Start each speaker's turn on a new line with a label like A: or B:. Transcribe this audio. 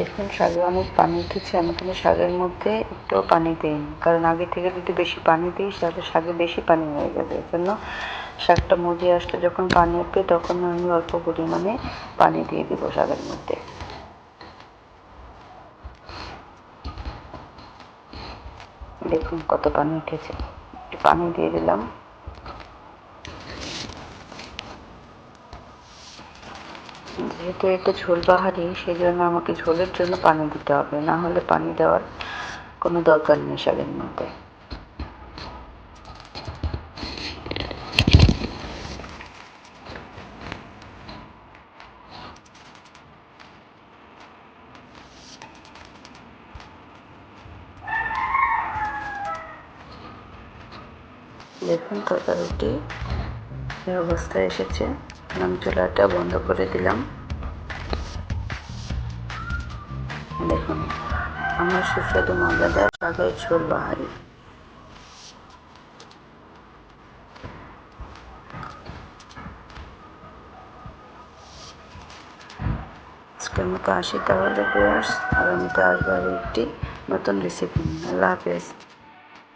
A: দেখুন শাকে অনেক পানি উঠেছে, আমি কিন্তু শাকের মধ্যে একটুও পানি দিইনি। কারণ আগে থেকে যদি বেশি পানি দিই, তাহলে শাকে বেশি পানি হয়ে যাবে। এই জন্য শাকটা মজে আসলে যখন পানি উঠবে, তখন আমি অল্প পরিমাণে পানি দিয়ে দিব শাকের মধ্যে। দেখুন কত পানি উঠেছে। একটু পানি দিয়ে দিলাম। যেহেতু একটু ঝোল বাহারি সেই জন্য আমাকে ঝোলের জন্য পানি দিতে হবে। না হলে পানি দেওয়ার কোনো দরকার নেই শাকের মধ্যে। দেখুন, তরকারিটি অবস্থায় এসেছে। আমি চুলাটা বন্ধ করে দিলাম। দেখুন, আমার সুস্বাদু মজাদার শাকের ঝোল বাহারি। আজকের মতো আসি তাহলে আগামীতে আসব একটি নতুন রেসিপি। আল্লাহ হাফেজ।